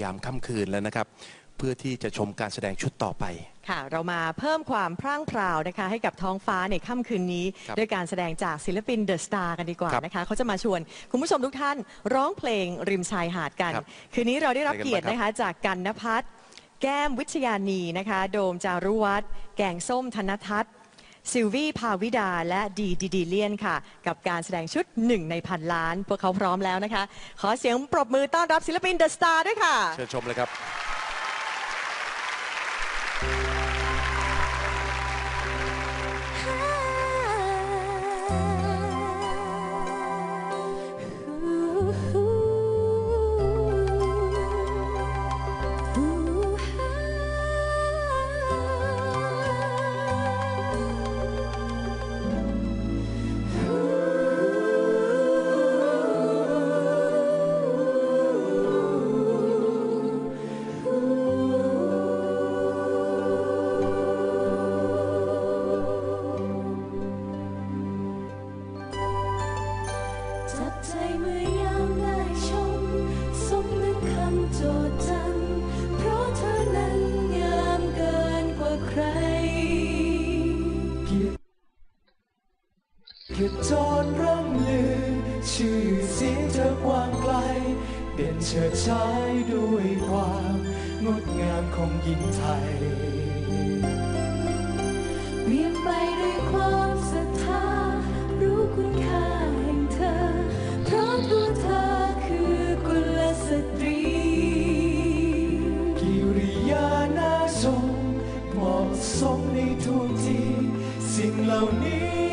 ยามค่ำคืนแล้วนะครับ เพื่อที่จะชมการแสดงชุดต่อไป ค่ะ เรามาเพิ่มความพร่างพราวนะคะ ให้กับท้องฟ้าในค่ำคืนนี้ ครับด้วยการแสดงจากศิลปินเดอะสตาร์กันดีกว่าครับนะคะ เขาจะมาชวนคุณผู้ชมทุกท่าน ร้องเพลงริมชายหาดกัน ครับคืนนี้เราได้รับไปกันเกียรติบ้างครับนะคะจากกันนพัฒน์แก้มวิชยานีนะคะ โดมจารุวัฒน์แกงส้มธนทัศน์ ซิลวี่พาวิดาและดีดีดีเลียนค่ะ กับการแสดงชุดหนึ่งในพันล้าน พวกเขาพร้อมแล้วนะคะ ขอเสียงปรบมือต้อนรับศิลปินเดอะสตาร์ด้วยค่ะ เชิญชมเลยครับ ใจเมื่อยามได้ชม สมนึกคำโจทย์จันเพราะเธอนั้นงามเกินกว่าใครเกียรติเกียรติจรร่ำลือ ชื่อเสียงเธอกว้างไกล เด่นเฉิดฉายด้วยความงดงามของหญิงไทย เวียนไป สิ่ง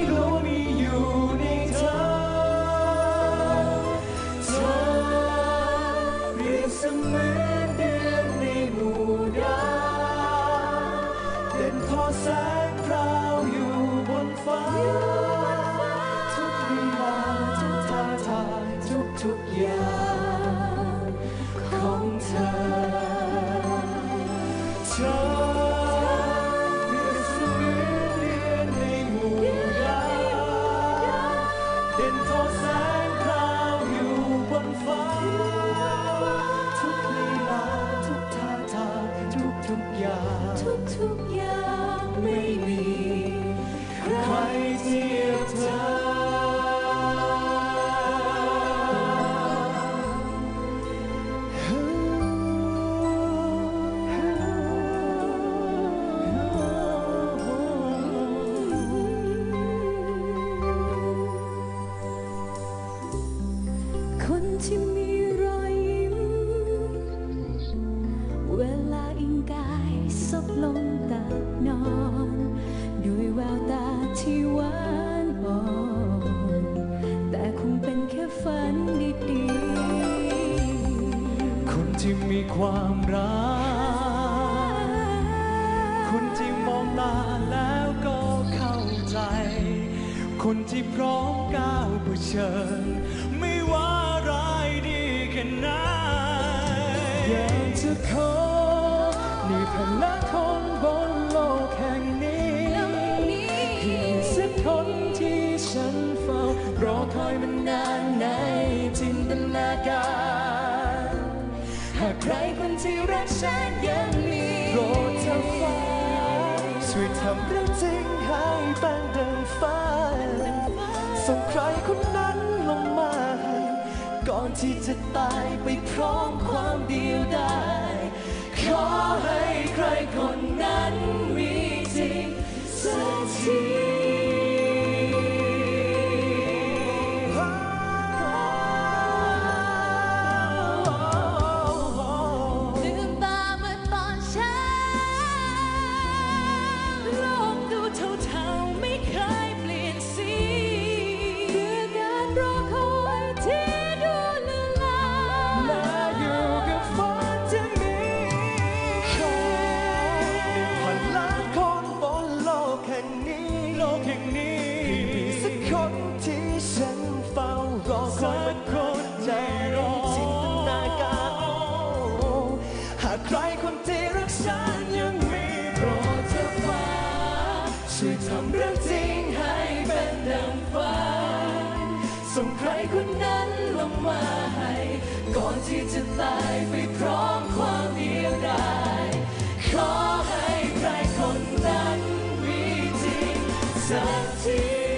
ทุกอย่างไม่มีใครเทียบเธอ คนที่มี ซบลงตักนอน ด้วยแววตาที่หวานอ่อนแต่คงเป็นแค่ฝันดีๆ คนที่มีความรัก คนที่มองตาแล้วก็เข้าใจ คนที่พร้อมก้าวเผชิญ ไม่ว่าร้ายดีแค่ไหนอยากจะขอ นพลังคนบนโลกแห่งนี้เพียงสักคนที่ฉันเฝ้ารอคอยมันนานในจินตนาการหากใครคนที่รักฉันยังมีโปรดเธอฟังช่วยทำเรื่องจริงให้เป็นดังฝันส่งใครคนนั้นลงมา ก่อนที่จะตายไปพร้อมความเดียวดาย ขอให้ใครคนนั้น ใครคนนั้นลงมาให้ ก่อนที่จะตายไปพร้อมความเดียวดายขอให้ใครคนนั้นมีจริงสักที